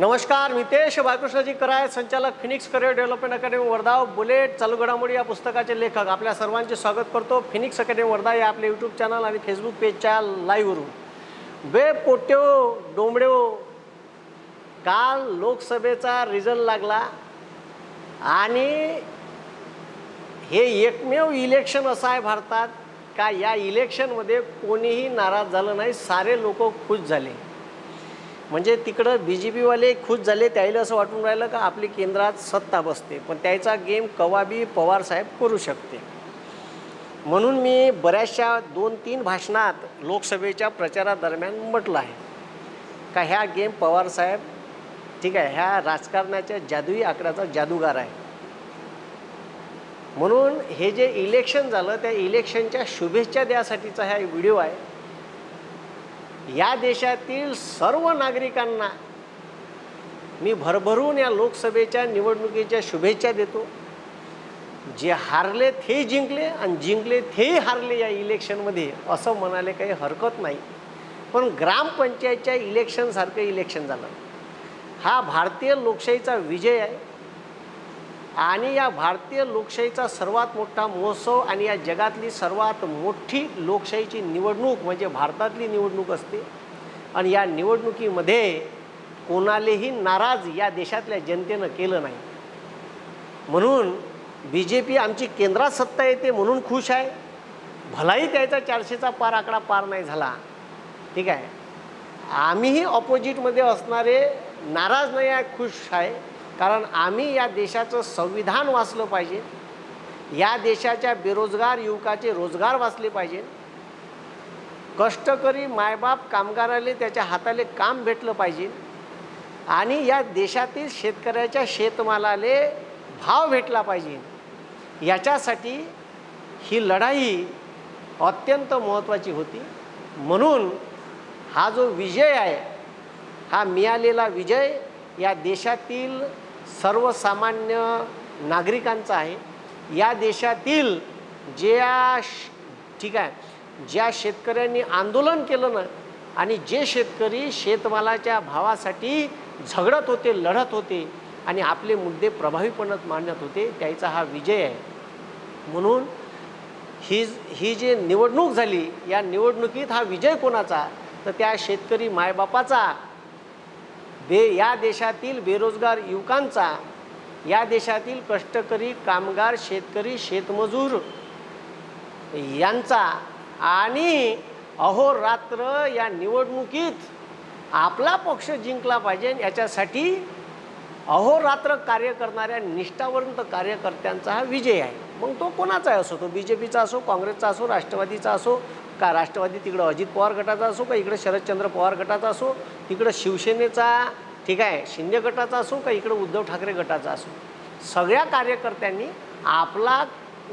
नमस्कार मितेश बाळकृष्णजी कराय संचालक Phoenix career development academy Wardha bullet चालू घडामोडी या पुस्तकाचे लेखक. आपल्या सर्वांचे स्वागत करतो फिनिक्स अकॅडमी वर्धा या आपल्या यूट्यूब चॅनल आणि फेसबुक पेजच्या लाईव्हवरून बे पोट्यो डोंबड्यो काल लोकसभेचा रिझल्ट लागला आणि हे एकमेव इलेक्शन असं आहे भारतात का या इलेक्शनमध्ये कोणीही नाराज झालं नाही सारे लोक खुश झाले. म्हणजे तिकडं बी जे पीवाले खुश झाले त्याला असं वाटून राहिलं का आपली केंद्रात सत्ता बसते. पण त्याचा गेम कवाबी पवारसाहेब करू शकते. म्हणून मी बऱ्याचशा दोन तीन भाषणात लोकसभेच्या प्रचारादरम्यान म्हटलं आहे. का ह्या गेम पवारसाहेब ठीक आहे ह्या राजकारणाच्या जादुई आकड्याचा जादूगार आहे. म्हणून हे जे इलेक्शन झालं त्या इलेक्शनच्या शुभेच्छा द्यासाठीचा हा व्हिडिओ आहे. या देशातील सर्व नागरिकांना मी भरभरून या लोकसभेच्या निवडणुकीच्या शुभेच्छा देतो. जे हारले ते जिंकले आणि जिंकले ते हारले या इलेक्शनमध्ये असं म्हणाले काही हरकत नाही. पण ग्रामपंचायतच्या इलेक्शनसारखं इलेक्शन झालं. हा भारतीय लोकशाहीचा विजय आहे. आणि या भारतीय लोकशाहीचा सर्वात मोठा महोत्सव आणि या जगातली सर्वात मोठी लोकशाहीची निवडणूक म्हणजे भारतातली निवडणूक असते. आणि या निवडणुकीमध्ये कोणालेही नाराज या देशातल्या जनतेनं केलं नाही. म्हणून बी जे पी आमची केंद्रात सत्ता येते म्हणून खुश आहे. भलाही त्याचा चारशेचा पार आकडा पार नाही झाला. ठीक आहे. आम्हीही ऑपोजिटमध्ये असणारे नाराज नाही आहे खुश आहे. कारण आम्ही या देशाचं संविधान वाचलं पाहिजे. या देशाच्या बेरोजगार युवकाचे रोजगार वाचले पाहिजे. कष्टकरी मायबाप कामगाराले त्याच्या हाताले काम भेटलं पाहिजे. आणि या देशातील शेतकऱ्याच्या शेतमालाले भाव भेटला पाहिजे. याच्यासाठी ही लढाई अत्यंत महत्त्वाची होती. म्हणून हा जो विजय आहे हा मिळालेला विजय या देशातील सर्वसामान्य नागरिकांचा आहे. या देशातील ज्या श- ठीक आहे ज्या शेतकऱ्यांनी आंदोलन केलं ना आणि जे शेतकरी शेतमालाच्या भावासाठी झगडत होते लढत होते आणि आपले मुद्दे प्रभावीपणात मांडत होते त्याचा हा विजय आहे. म्हणून ही ही जी निवडणूक झाली या निवडणुकीत हा विजय कोणाचा? तर त्या शेतकरी मायबापाचा बे या देशातील बेरोजगार युवकांचा या देशातील कष्टकरी कामगार शेतकरी शेतमजूर यांचा आणि अहोरात्र या निवडणुकीत आपला पक्ष जिंकला पाहिजे. याच्यासाठी अहोरात्र कार्य करणाऱ्या निष्ठावंत कार्यकर्त्यांचा हा विजय आहे. मग तो कोणाचा असो? तो बी जे पीचा असो काँग्रेसचा असो राष्ट्रवादीचा असो का राष्ट्रवादी? तिकडं अजित पवार गटाचा असो का इकडं शरदचंद्र पवार गटाचा असो तिकडं शिवसेनेचा ठीक आहे शिंदे गटाचा असो का इकडं उद्धव ठाकरे गटाचा असो. सगळ्या कार्यकर्त्यांनी आपला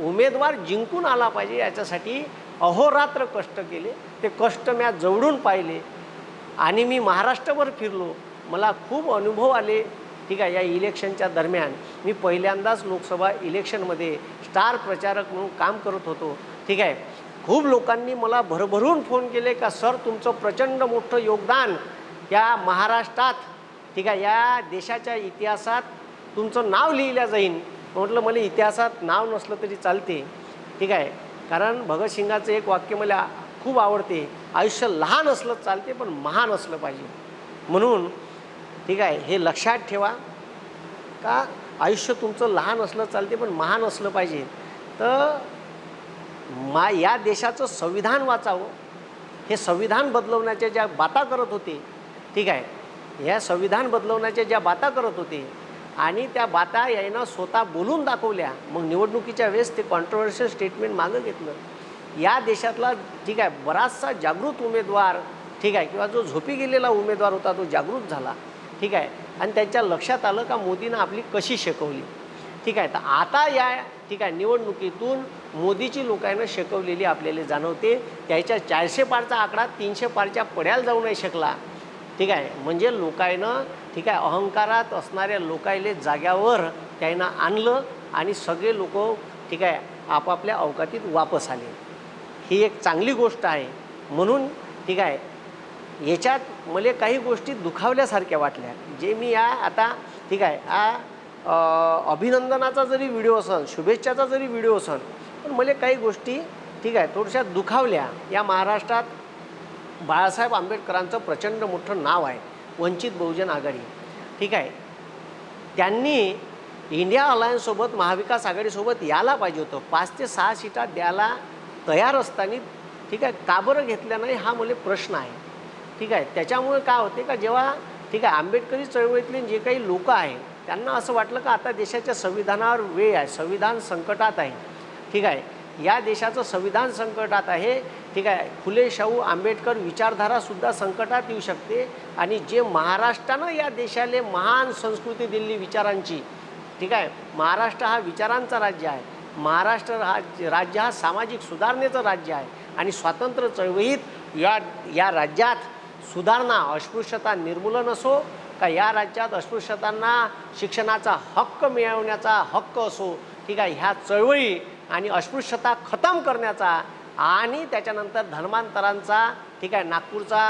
उमेदवार जिंकून आला पाहिजे याच्यासाठी अहोरात्र कष्ट केले. ते कष्ट म्या जवळून पाहिले. आणि मी महाराष्ट्रभर फिरलो. मला खूप अनुभव आले ठीक आहे या इलेक्शनच्या दरम्यान. मी पहिल्यांदाच लोकसभा इलेक्शनमध्ये स्टार प्रचारक म्हणून काम करत होतो. ठीक आहे खूप लोकांनी मला भरभरून फोन केले का सर तुमचं प्रचंड मोठं योगदान या महाराष्ट्रात ठीक आहे या देशाच्या इतिहासात तुमचं नाव लिहिलं जाईन. म्हटलं मला इतिहासात नाव नसलं तरी चालते. ठीक आहे कारण भगतसिंगाचं एक वाक्य मला खूप आवडते आयुष्य लहान असलं चालते पण महान असलं पाहिजे. म्हणून ठीक आहे हे लक्षात ठेवा का आयुष्य तुमचं लहान असलं चालते पण महान असलं पाहिजे. तर मा या देशाचं संविधान वाचावं. हे संविधान बदलवण्याच्या ज्या बाता करत होते ठीक आहे या संविधान बदलवण्याच्या ज्या बाता करत होते आणि त्या बाता यांना स्वतः बोलून दाखवल्या. मग निवडणुकीच्या वेळेस ते कॉन्ट्रोवर्शियल स्टेटमेंट मागं घेतलं. या देशातला ठीक आहे बराचसा जागृत उमेदवार ठीक आहे किंवा जो झोपी गेलेला उमेदवार होता तो जागृत झाला ठीक आहे. आणि त्यांच्या लक्षात आलं का मोदीनं आपली कशी शिकवली. ठीक आहे तर आता या ठीक आहे निवडणुकीतून मोदीची लोकांना शिकवलेली आपल्याला जाणवते. त्याच्या चारशे पारचा आकडा तीनशे पारच्या पड्याला जाऊ नाही शकला. ठीक आहे म्हणजे लोकायनं ठीक आहे अहंकारात असणाऱ्या लोकायले जाग्यावर त्यानं आणलं आणि सगळे लोक ठीक आहे आपापल्या अवकातीत वापस आले. ही एक चांगली गोष्ट आहे. म्हणून ठीक आहे याच्यात मला काही गोष्टी दुखावल्यासारख्या वाटल्या. जे मी या आता ठीक आहे आ अभिनंदनाचा जरी व्हिडिओ असन शुभेच्छाचा जरी व्हिडिओ असन पण मला काही गोष्टी ठीक आहे थोड्याशा दुखावल्या. या महाराष्ट्रात बाळासाहेब आंबेडकरांचं प्रचंड मोठं नाव आहे वंचित बहुजन आघाडी. ठीक आहे? त्यांनी इंडिया अलायन्ससोबत महाविकास आघाडीसोबत यायला पाहिजे होतं. पाच ते सहा सीटा द्यायला तयार असताना ठीक आहे का बरं घेतल्या नाही हा मला प्रश्न आहे. ठीक आहे? त्याच्यामुळे काय होते का जेव्हा ठीक आहे आंबेडकरी चळवळीतले जे काही लोक आहेत त्यांना असं वाटलं का आता देशाच्या संविधानावर वेळ आहे संविधान संकटात आहे. ठीक आहे या देशाचं संविधान संकटात आहे. ठीक आहे फुले शाहू आंबेडकर विचारधारासुद्धा संकटात येऊ शकते आणि जे महाराष्ट्रानं या देशाला महान संस्कृती दिली विचारांची ठीक आहे महाराष्ट्र हा विचारांचा राज्य आहे. महाराष्ट्र हा राज्य हा सामाजिक सुधारणेचं राज्य आहे आणि स्वातंत्र्य चळवळीत या या राज्यात सुधारणा अस्पृश्यता निर्मूलन असो का या राज्यात अस्पृश्यतांना शिक्षणाचा हक्क मिळवण्याचा हक्क असो ठीक आहे ह्या चळवळी आणि अस्पृश्यता खतम करण्याचा आणि त्याच्यानंतर धर्मांतरांचा ठीक आहे नागपूरचा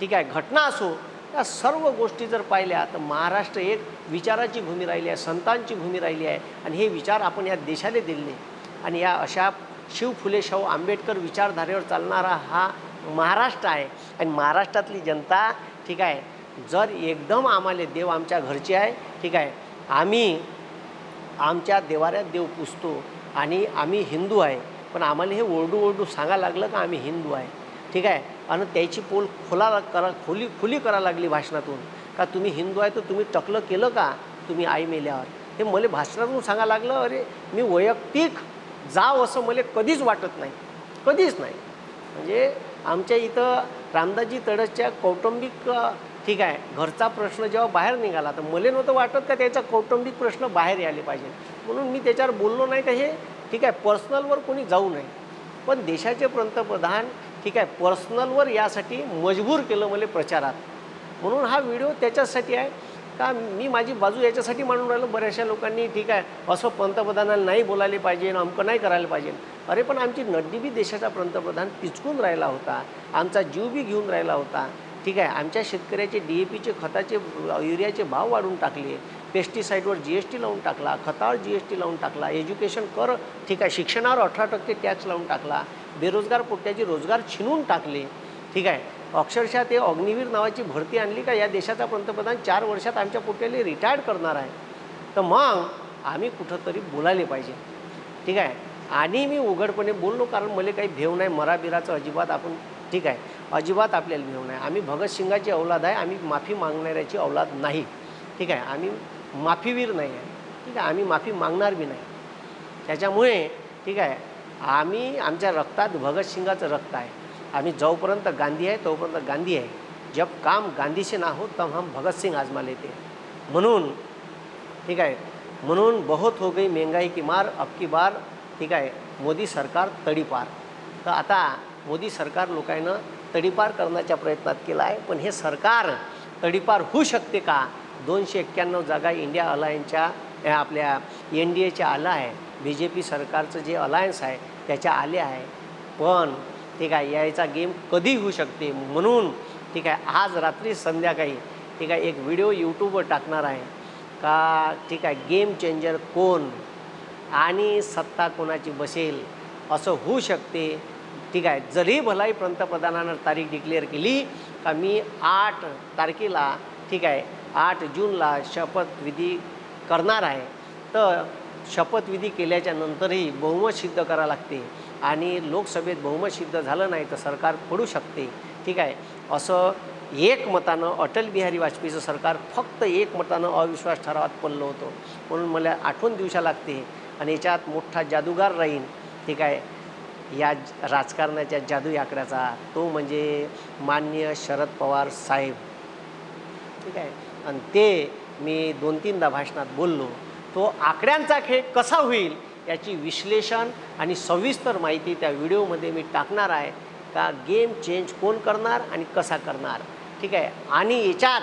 ठीक आहे घटना असो या सर्व गोष्टी जर पाहिल्या तर महाराष्ट्र एक विचाराची भूमी राहिली आहे संतांची भूमी राहिली आहे. आणि हे विचार आपण या देशाला दिले आणि या अशा शिव फुले शाहू आंबेडकर विचारधारेवर चालणारा हा महाराष्ट्र आहे. आणि महाराष्ट्रातली जनता ठीक आहे जर एकदम आम्हाला देव आमच्या घरचे आहे ठीक आहे. आम्ही आमच्या देवाऱ्यात देव पुजतो आणि आम्ही हिंदू आहे पण आम्हाला हे ओरडू ओरडू सांगा लागलं का आम्ही हिंदू आहे ठीक आहे. आणि त्याची पोल खोला करा खोली खुली करा लागली भाषणातून. का तुम्ही हिंदू आहे तर तुम्ही टकलं केलं का तुम्ही आई मेल्यावर? हे मला भाषणातून सांगा लागलं अरे मी वैयक्तिक जाव असं मला कधीच वाटत नाही कधीच नाही. म्हणजे आमच्या इथं रामदासजी तडसच्या कौटुंबिक ठीक आहे घरचा प्रश्न जेव्हा बाहेर निघाला तर मला नव्हतं वाटत का त्याचा कौटुंबिक प्रश्न बाहेर यायला पाहिजे. म्हणून मी त्याच्यावर बोललो नाही का हे ठीक आहे पर्सनलवर कोणी जाऊ नये. पण देशाचे पंतप्रधान ठीक आहे पर्सनलवर यासाठी मजबूर केलं मला प्रचारात. म्हणून हा व्हिडिओ त्याच्यासाठी आहे. का मी माझी बाजू याच्यासाठी मांडून राहिलो? बऱ्याचशा लोकांनी ठीक आहे असं पंतप्रधानाला नाही बोलायला पाहिजे अमकं नाही करायला पाहिजे. अरे पण आमची नड्डी बी देशाचा पंतप्रधान पिचकून राहिला होता. आमचा जीव बी घेऊन राहिला होता. ठीक आहे आमच्या शेतकऱ्याचे डी ए पीचे खताचे युरियाचे भाव वाढवून टाकले पेस्टिसाईडवर जी एस टी लावून टाकला खतावर जी एस टी लावून टाकला एज्युकेशन कर ठीक आहे शिक्षणावर अठरा टक्के टॅक्स लावून टाकला बेरोजगार पोट्याचे रोजगार छिनून टाकले ठीक आहे. अक्षरशः ते अग्निवीर नावाची भरती आणली का या देशाचा पंतप्रधान चार वर्षात आमच्या पोट्याला रिटायर्ड करणार आहे. तर मग आम्ही कुठंतरी बोलायला पाहिजे ठीक आहे. आणि मी उघडपणे बोललो कारण मला काही भेव नाही मराबिराचं अजिबात आपण ठीक आहे. अजिबात आपल्याला मिळू नाही आम्ही भगतसिंगाची औलाद आहे. आम्ही माफी मागणाऱ्याची औलाद नाही. ठीक आहे? आम्ही माफीवीर नाही आहे. ठीक आहे? आम्ही माफी मागणार बी नाही. त्याच्यामुळे ठीक आहे आम्ही आमच्या रक्तात भगतसिंगाचं रक्त आहे. आम्ही जोपर्यंत गांधी आहे तोपर्यंत गांधी आहे. जब काम गांधीशी ना हो तब हम भगतसिंग आजमा लेते म्हणून ठीक आहे म्हणून बहुत हो गई महंगाई की मार अबकी बार ठीक आहे मोदी सरकार तडीपार तर आता मोदी सरकार लोकांना तडीपार करण्याच्या प्रयत्नात केला आहे. पण हे सरकार तडीपार होऊ शकते का? दोनशे एक्क्याण्णव जागा इंडिया अलायन्सच्या आपल्या एन डी एच्या आलं आहे. बी जे पी सरकारचं जे अलायन्स आहे त्याच्या आले आहे. पण ठीक आहे यायचा गेम कधी होऊ शकते? म्हणून ठीक आहे आज रात्री संध्याकाळी ठीक आहे एक व्हिडिओ यूट्यूबवर टाकणार आहे. का ठीक आहे गेम चेंजर कोण? आणि सत्ता कोणाची बसेल? असं होऊ शकते? ठीक आहे. जरी भलाई पंतप्रधानानं तारीख डिक्लेअर केली का मी आठ तारखेला ठीक आहे आठ जूनला शपथविधी करणार आहे तर शपथविधी केल्याच्या नंतरही बहुमत सिद्ध करावं लागते आणि लोकसभेत बहुमत सिद्ध झालं नाही तर सरकार पडू शकते ठीक आहे. असं एक मतानं अटल बिहारी वाजपेयीचं सरकार फक्त एक मतानं अविश्वास ठरावात पडलं होतं. म्हणून मला आठवण दिवसा लागते आणि याच्यात मोठा जादूगार राहीन ठीक आहे. या राजकारणाच्या जादू आकड्याचा तो म्हणजे मान्य शरद पवार साहेब. ठीक आहे? आणि ते मी दोन तीनदा भाषणात बोललो तो आकड्यांचा खेळ कसा होईल याची विश्लेषण आणि सविस्तर माहिती त्या व्हिडिओमध्ये मी टाकणार आहे. का गेम चेंज कोण करणार आणि कसा करणार? ठीक आहे? आणि याच्यात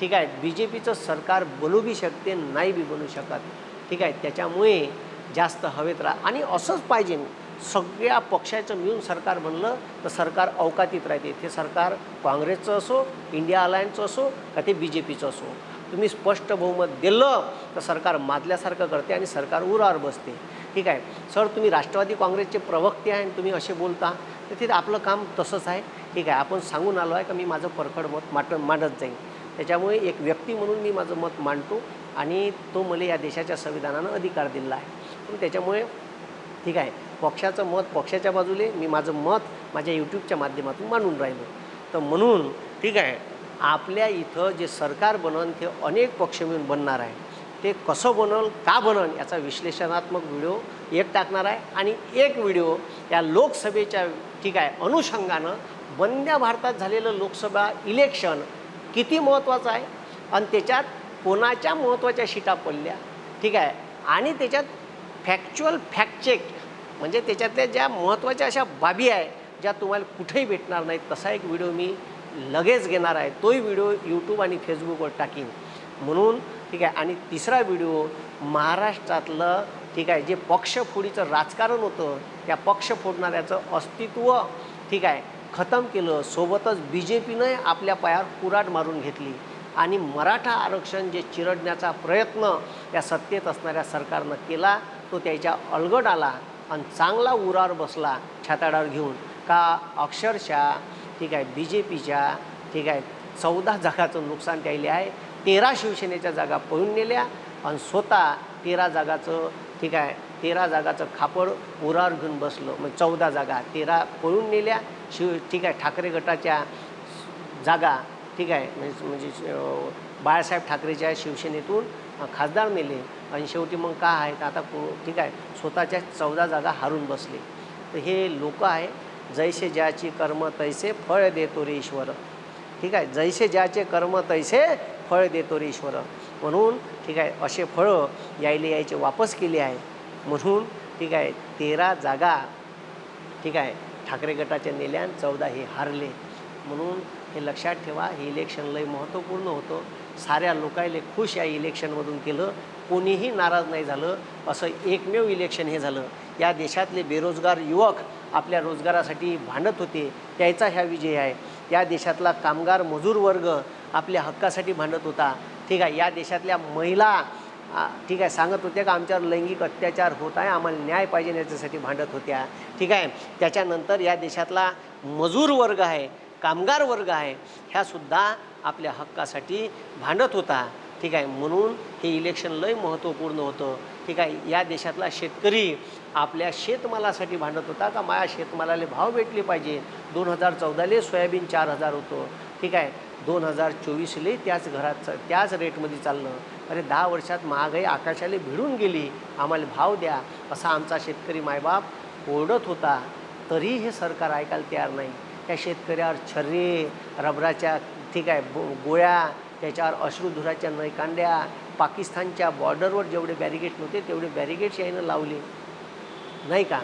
ठीक आहे बी जे पीचं सरकार बनू बी शकते नाही बी बनू शकत. ठीक आहे? त्याच्यामुळे जास्त हवेत राहा. आणि असंच पाहिजे सगळ्या पक्षाचं मिळून सरकार बनलं तर सरकार अवकातीत राहते. ते सरकार काँग्रेसचं असो इंडिया अलायन्सचं असो का ते बी जे पीचं असो. तुम्ही स्पष्ट बहुमत दिलं तर सरकार माजल्यासारखं करते आणि सरकार उरावर बसते. ठीक आहे? सर तुम्ही राष्ट्रवादी काँग्रेसचे प्रवक्ते आहे आणि तुम्ही असे बोलता तर ते आपलं काम तसंच आहे. ठीक आहे? आपण सांगून आलो आहे का मी माझं परखड मत माट मांडत जाईन. त्याच्यामुळे एक व्यक्ती म्हणून मी माझं मत मांडतो आणि तो मला या देशाच्या संविधानानं अधिकार दिला आहे. त्याच्यामुळे ठीक आहे? पक्षाचं मत पक्षाच्या बाजूले मी माझं मत माझ्या यूट्यूबच्या माध्यमातून मांडून राहिलो. तर म्हणून ठीक आहे आपल्या इथं जे सरकार बनन ते अनेक पक्ष मिळून बनणार आहे. ते कसं बनल का बनल याचा विश्लेषणात्मक व्हिडिओ एक टाकणार आहे आणि एक व्हिडिओ या लोकसभेच्या ठीक आहे अनुषंगानं बंद्या भारतात झालेलं लोकसभा इलेक्शन किती महत्त्वाचं आहे? आणि त्याच्यात कोणाच्या महत्त्वाच्या शिटा पडल्या? ठीक आहे आणि त्याच्यात फॅक्च्युअल फॅक्ट चेक म्हणजे त्याच्यातल्या ज्या महत्त्वाच्या अशा बाबी आहे ज्या तुम्हाला कुठेही भेटणार नाहीत तसा एक व्हिडिओ मी लगेच घेणार आहे. तोही व्हिडिओ यूट्यूब आणि फेसबुकवर टाकीन. म्हणून ठीक आहे आणि तिसरा व्हिडिओ महाराष्ट्रातलं ठीक आहे जे पक्षफोडीचं राजकारण होतं त्या पक्ष फोडणाऱ्याचं अस्तित्व ठीक आहे खतम केलं. सोबतच बी जे पीनं आपल्या पायावर कुराट मारून घेतली. आणि मराठा आरक्षण जे चिरडण्याचा प्रयत्न या सत्तेत असणाऱ्या सरकारनं केला तो त्याच्या अलगड आला. आणि चांगला उरार बसला छाताडावर घेऊन का अक्षरशः ठीक आहे बी जे पीच्या ठीक आहे चौदा जागाचं नुकसान त्याले आहे. तेरा शिवसेनेच्या जागा पळून नेल्या आणि स्वतः तेरा जागाचं ठीक आहे तेरा जागाचं खापड उरावर घेऊन बसलं. मग चौदा जागा तेरा पळून नेल्या. शिव ठीक आहे ठाकरे गटाच्या जागा ठीक आहे म्हणजे म्हणजे बाळासाहेब ठाकरेच्या शिवसेनेतून खासदार नेले आणि शेवटी मग काय आहे? तर आता को ठीक आहे. स्वतःच्या चौदा जागा हारून बसले. तर हे लोक आहे जैसे ज्याची कर्म तैसे फळ देतो रे ईश्वर. ठीक आहे. जैसे ज्याचे कर्म तैसे फळ देतो रे ईश्वर. म्हणून ठीक आहे असे फळं यायले यायचे वापस केले आहे. म्हणून ठीक आहे तेरा जागा ठीक आहे ठाकरे गटाच्या नेल्यान चौदा हे हारले. म्हणून हे लक्षात ठेवा हे इलेक्शन लय महत्त्वपूर्ण होतं. साऱ्या लोकायले खुश या इलेक्शनमधून केलं. कोणीही नाराज नाही झालं. असं एकमेव इलेक्शन हे झालं. या देशातले बेरोजगार युवक आपल्या रोजगारासाठी भांडत होते. त्याचा ह्या विजय आहे. या देशातला कामगार मजूर वर्ग आपल्या हक्कासाठी भांडत होता. ठीक आहे या देशातल्या महिला ठीक आहे सांगत होत्या का आमच्यावर लैंगिक अत्याचार होत आहे आम्हाला न्याय पाहिजे याच्यासाठी भांडत होत्या. ठीक आहे त्याच्यानंतर या देशातला मजूर वर्ग आहे कामगार वर्ग आहे ह्यासुद्धा आपल्या हक्कासाठी भांडत होता. ठीक आहे? म्हणून हे इलेक्शन लय महत्त्वपूर्ण होतं. ठीक आहे? या देशातला शेतकरी आपल्या शेतमालासाठी भांडत होता. का माझ्या शेतमालाला भाव भेटले पाहिजे. दोन हजार चौदाले सोयाबीन चार हजार होतं. ठीक आहे? दोन हजार चोवीसले त्याच घरात त्याच रेटमध्ये चाललं. अरे दहा वर्षात महागाई आकाशाला भिडून गेली. आम्हाला भाव द्या. असा आमचा शेतकरी मायबाप ओरडत होता. तरी हे सरकार ऐकायला तयार नाही. त्या शेतकऱ्यावर छर्रे रबराच्या ठीक आहे बो गोळ्या त्याच्यावर अश्रुधुराच्या नैकांड्या पाकिस्तानच्या बॉर्डरवर जेवढे बॅरिगेट नव्हते तेवढे बॅरिगेट्स यायनं लावले. नाही का?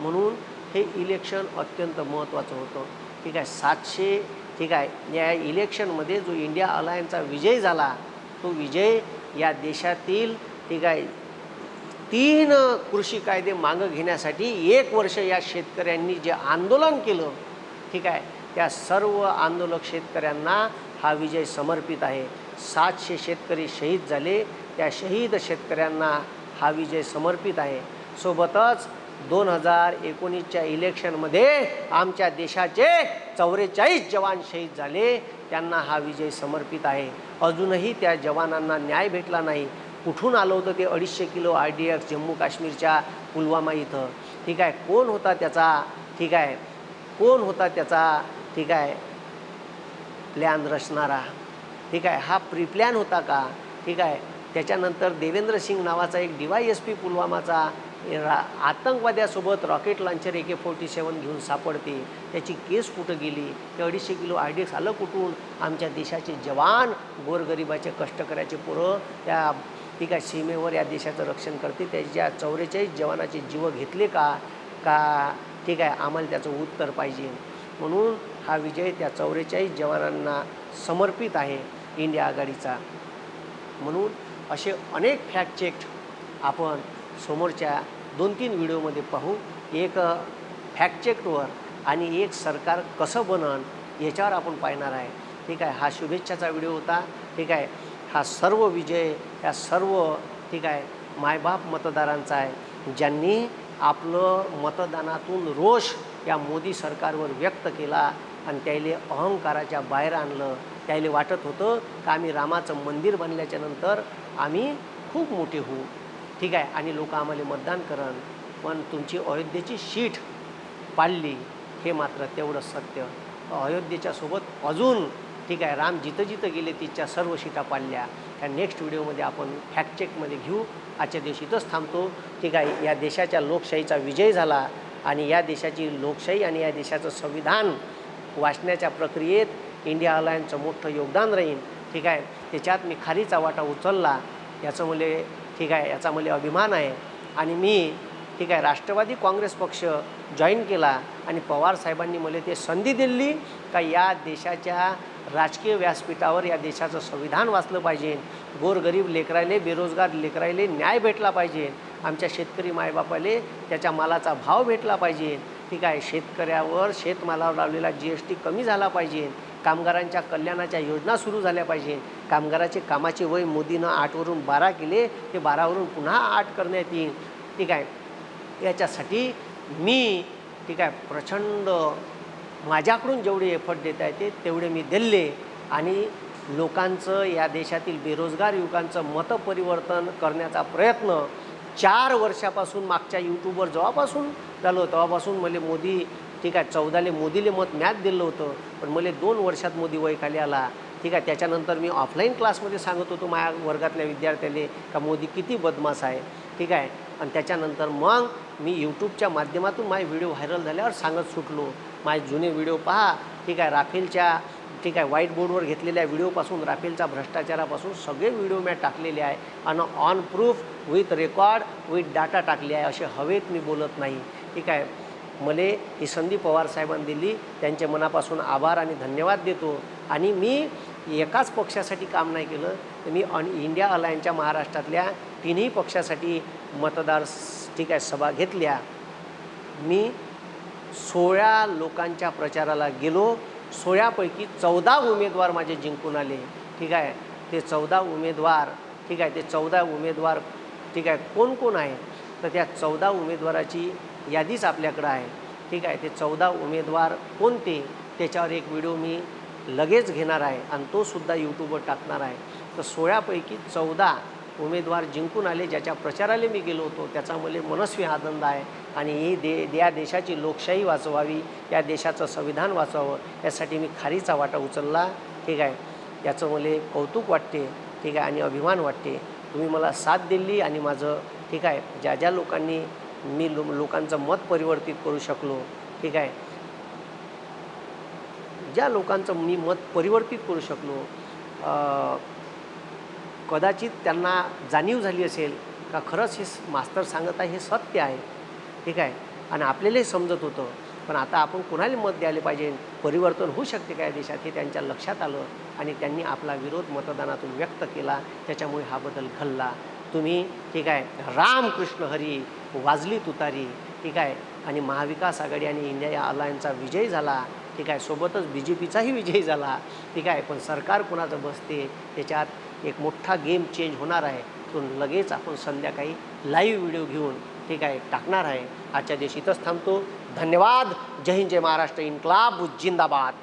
म्हणून हे इलेक्शन अत्यंत महत्त्वाचं होतं. ठीक आहे सातशे ठीक आहे या इलेक्शनमध्ये जो इंडिया अलायन्सचा विजय झाला तो विजय या देशातील ठीक आहे तीन कृषी कायदे मागं घेण्यासाठी एक वर्ष या शेतकऱ्यांनी जे आंदोलन केलं ठीक आहे त्या सर्व आंदोलक शेतकऱ्यांना हा विजय समर्पित आहे. सातशे शेतकरी शहीद झाले. त्या शहीद शेतकऱ्यांना हा विजय समर्पित आहे. सोबतच दोन हजार एकोणीसच्या इलेक्शनमध्ये आमच्या देशाचे चौवेचाळीस जवान शहीद झाले. त्यांना हा विजय समर्पित आहे. अजूनही त्या जवानांना न्याय भेटला नाही. कुठून आलं होतं ते अडीचशे kilo R D X Jammu काश्मीरच्या पुलवामा इथं? ठीक आहे कोण होता त्याचा? ठीक आहे कोण होता त्याचा? ठीक आहे. प्लॅन रचणारा. ठीक आहे? हा प्री प्लॅन होता का? ठीक आहे? त्याच्यानंतर देवेंद्र सिंग नावाचा एक डी वाय एस पी पुलवामाचा रा आतंकवाद्यासोबत rocket launcher A K forty seven घेऊन सापडते. त्याची केस कुठं गेली? ते अडीचशे किलो आय डी एक्स आलं कुठून? आमच्या देशाचे जवान गोरगरिबाचे कष्टकऱ्याचे पोरं त्या ठीक आहे सीमेवर या देशाचं रक्षण करते त्याच्या चौवेचाळीस जवानाचे जीव घेतले का? का? ठीक आहे आम्हाला त्याचं उत्तर पाहिजे. म्हणून हा विजय त्या चौवेचाळीस जवानांना समर्पित आहे इंडिया आघाडीचा. म्हणून असे अनेक फॅक्ट चेक आपण समोरच्या दोन तीन व्हिडिओमध्ये पाहू. एक फॅक्ट चेकवर आणि एक सरकार कसं बनन याच्यावर आपण पाहणार आहे. ठीक आहे हा शुभेच्छाचा व्हिडिओ होता. ठीक आहे हा सर्व विजय या सर्व ठीक आहे मायबाप मतदारांचा आहे. ज्यांनी आपलं मतदानातून रोष या मोदी सरकारवर व्यक्त केला आणि त्याले अहंकाराच्या बाहेर आणलं. त्याला वाटत होतं का आम्ही रामाचं मंदिर बनल्याच्या नंतर आम्ही खूप मोठे होऊ. ठीक आहे? आणि लोक आम्हाला मतदान करण पण तुमची अयोध्येची शीट पाळली हे मात्र तेवढं सत्य. अयोध्येच्या सोबत अजून ठीक आहे राम जिथं जिथं गेले तिच्या सर्व शीटा पाडल्या. त्या नेक्स्ट व्हिडिओमध्ये आपण फॅक्ट चेकमध्ये घेऊ. आजच्या दिवशी इथंच थांबतो. ठीक आहे? या देशाच्या लोकशाहीचा विजय झाला आणि या देशाची लोकशाही आणि या देशाचं संविधान वाचण्याच्या प्रक्रियेत इंडिया अलायन्सचं मोठं योगदान राहील. ठीक आहे? त्याच्यात मी खालीचा वाटा उचलला. याचं मला ठीक आहे याचा मला अभिमान आहे. आणि मी ठीक आहे राष्ट्रवादी काँग्रेस पक्ष जॉईन केला आणि पवार साहेबांनी मला ते संधी दिली का या देशाच्या राजकीय व्यासपीठावर या देशाचं संविधान वाचलं पाहिजे. गोरगरीब लेकरायले बेरोजगार लेकरायले न्याय भेटला पाहिजे. आमच्या शेतकरी मायबापाले त्याच्या मालाचा भाव भेटला पाहिजे. ठीक आहे शेतकऱ्यावर शेतमालावर लावलेला जी एस टी कमी झाला पाहिजे. कामगारांच्या कल्याणाच्या योजना सुरू झाल्या पाहिजे. कामगाराचे कामाचे वय मोदीनं आठवरून बारा केले ते बारावरून पुन्हा आठ करण्यात येईल. ठीक आहे. याच्यासाठी मी ठीक आहे प्रचंड माझ्याकडून जेवढे एफर्ट देता येते तेवढे मी दिले आणि लोकांचं या देशातील बेरोजगार युवकांचं मतपरिवर्तन करण्याचा प्रयत्न चार वर्षापासून मागच्या यूट्यूबवर जेव्हापासून झालं तेव्हापासून मला मोदी ठीक आहे चौदाले मोदीले मत मॅच दिलं होतं पण मला दोन वर्षात मोदी वय खाली आला. ठीक आहे त्याच्यानंतर मी ऑफलाईन क्लासमध्ये सांगत होतो माझ्या वर्गातल्या विद्यार्थ्याले का मोदी किती बदमाश आहे. ठीक आहे आणि त्याच्यानंतर मग मी यूट्यूबच्या माध्यमातून माझे व्हिडिओ व्हायरल झाल्यावर सांगत सुटलो. माझे जुने व्हिडिओ पहा. ठीक आहे राफेलच्या ठीक आहे व्हाईट बोर्डवर घेतलेल्या व्हिडिओपासून राफेलचा भ्रष्टाचारापासून सगळे व्हिडिओ मी टाकलेले आहे आणि on proof with record with data टाकले आहे. असे हवेत मी बोलत नाही. ठीक आहे मले ही संधी पवार साहेबांनी दिली. त्यांच्या मनापासून आभार आणि धन्यवाद देतो. आणि मी एकाच पक्षासाठी काम नाही केलं. तर मी ऑन इंडिया अलायन्सच्या महाराष्ट्रातल्या तिन्ही पक्षासाठी मतदार ठीक आहे सभा घेतल्या. मी सोळा लोकांच्या प्रचाराला गेलो. सोळापैकी चौदा उमेदवार माझे जिंकून आले. ठीक आहे? ते चौदा उमेदवार ठीक आहे? ते चौदा उमेदवार ठीक आहे? कोण कोण आहे? तर त्या चौदा उमेदवाराची यादीच आपल्याकडं आहे. ठीक आहे? ते चौदा उमेदवार कोणते? त्याच्यावर एक व्हिडिओ मी लगेच घेणार आहे आणि तोसुद्धा यूट्यूबवर टाकणार आहे. तर सोळापैकी चौदा उमेदवार जिंकून आले ज्याच्या प्रचाराला मी गेलो होतो त्याचा मला मनस्वी आनंद आहे. आणि ही दे या देशाची लोकशाही वाचवावी या देशाचं संविधान वाचवावं यासाठी मी खारीचा वाटा उचलला. ठीक आहे? याचं मला कौतुक वाटते. ठीक आहे? आणि अभिमान वाटते. तुम्ही मला साथ दिली आणि माझं ठीक आहे? ज्या ज्या लोकांनी मी लो लोकांचं मत परिवर्तित करू शकलो ठीक आहे? ज्या लोकांचं मी मत परिवर्तित करू शकलो कदाचित त्यांना जाणीव झाली असेल का खरंच हे मास्तर सांगत आहे हे सत्य आहे. ठीक आहे? आणि आपल्यालाही समजत होतं. पण आता आपण कुणाला मत द्यायला पाहिजे. परिवर्तन होऊ शकते काय देशात हे त्यांच्या लक्षात आलं आणि त्यांनी आपला विरोध मतदानातून व्यक्त केला. त्याच्यामुळे हा बदल घडला. तुम्ही ठीक आहे? रामकृष्ण हरी वाजली तुतारी ठीक आहे? आणि महाविकास आघाडी आणि इंडिया या अलायन्सचा विजय झाला. ठीक आहे? सोबतच बी जे पीचाही विजय झाला. ठीक आहे? पण सरकार कुणाचं बसते? त्याच्यात एक मोठा गेम चेंज होणार आहे. तो लगेच आपण संध्याकाळी लाईव्ह व्हिडिओ घेऊन ठीक आहे टाकणार आहे. आजच्या दिवशी इथंच थांबतो. धन्यवाद. जय हिंद जय महाराष्ट्र. इन्क्लाब जिंदाबाद